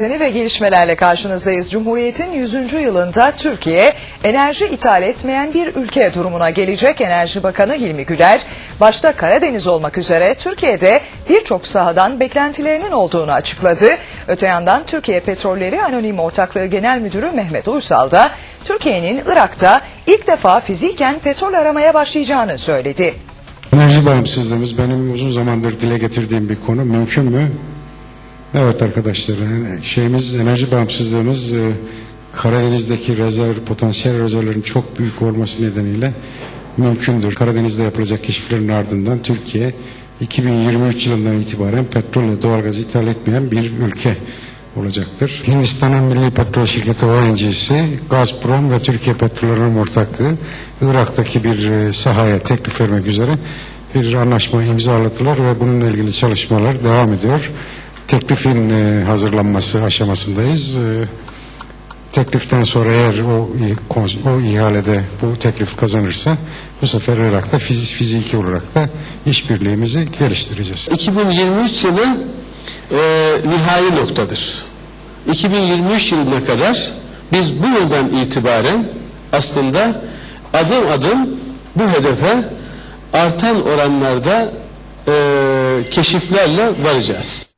Ve gelişmelerle karşınızdayız. Cumhuriyet'in 100. yılında Türkiye enerji ithal etmeyen bir ülke durumuna gelecek. Enerji Bakanı Hilmi Güler başta Karadeniz olmak üzere Türkiye'de birçok sahadan beklentilerinin olduğunu açıkladı. Öte yandan Türkiye Petrolleri Anonim Ortaklığı Genel Müdürü Mehmet Uysal da Türkiye'nin Irak'ta ilk defa fiziken petrol aramaya başlayacağını söyledi. Enerji bağımsızlığımız benim uzun zamandır dile getirdiğim bir konu. Mümkün mü? Evet arkadaşlar, şeyimiz enerji bağımsızlığımız e, Karadeniz'deki rezerv, potansiyel rezervlerin çok büyük olması nedeniyle mümkündür. Karadeniz'de yapılacak keşiflerin ardından Türkiye 2023 yılından itibaren petrol ve doğalgaz ithal etmeyen bir ülke olacaktır. Hindistan'ın Milli Petrol Şirketi ONG'si, Gazprom ve Türkiye Petrollerinin ortaklığı Irak'taki bir e, sahaya teklif vermek üzere bir anlaşma imzaladılar ve bununla ilgili çalışmalar devam ediyor. Teklifin e, hazırlanması aşamasındayız. E, tekliften sonra eğer o, o ihalede bu teklif kazanırsa bu sefer Irak'ta fizik, fiziki olarak da işbirliğimizi geliştireceğiz. 2023 yılı e, nihai noktadır. 2023 yılına kadar biz bu yıldan itibaren aslında adım adım bu hedefe artan oranlarda e, keşiflerle varacağız.